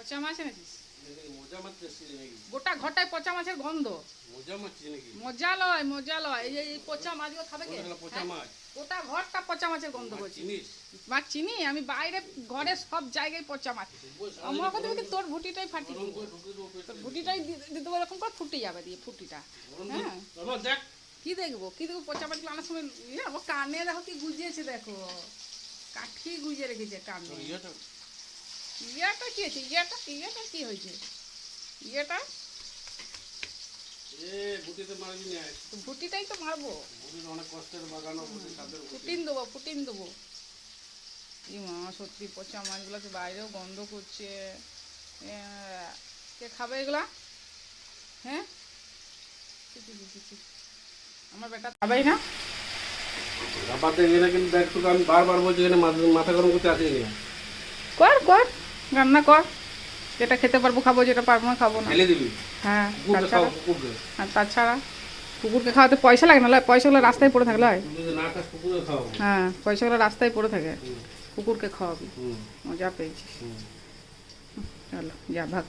পচা মাছ এনেছিস? গোটা ঘরটায় পচা মাছের গন্ধ। মজা মজা লয় মজা লয়। এই এই পচা মাছগুলো খাবে কে? হ্যাঁ? গোটা ঘরটা পচা মাছের গন্ধ করছি মাছ চিনি? আমি বাইরে ঘরে সব জায়গায় পচা মাছ। আমার কথা বলছি তোর ভুটিটাই ফাটি তোর ভুটিটাই দি- দিয়ে এরকম করে ফুটে যাবে দিয়ে ফুটিটা হ্যাঁ? কি দেখব? কি দেখব? পচা মাছগুলো আনার সময় ইয়ে, কানে দেখো কি গুজিয়েছে দেখো। কাঠি গুজিয়ে রেখেছে কানে। ইয়েটা কি হয়েছে? ইয়েটা ইয়েটা কি হয়েছে? ইয়েটা? তো ভুটিটাই তো মারবো। বুটিতে অনেক কষ্টের বাগানো বুটি তাদের বুটি। ফুটিন দেবো ফুটিন দেবো। ই মা সত্যি পচা মাছগুলোকে বাইরেও গন্ধ করছে। কে খাবে এগুলা? হ্যাঁ। আমার বেটা খাবেই না। কিন্তু দেখ আমি বারবার বলছি এখানে মাথা গরম করতে আসিনি কর কর। রান্না কর। যেটা খেতে পারব খাব যেটা পারব না খাব না। হ্যাঁ তাছাড়া কুকুরকে। আর তাছাড়া কুকুরকে খাওয়াতে পয়সা লাগে না পয়সাগুলো রাস্তায় পড়ে থাকলে হয় হ্যাঁ পয়সাগুলো রাস্তায় পড়ে থাকে। কুকুরকে খাওয়াবি। মজা পেয়েছিস। চলো যা ভাগ।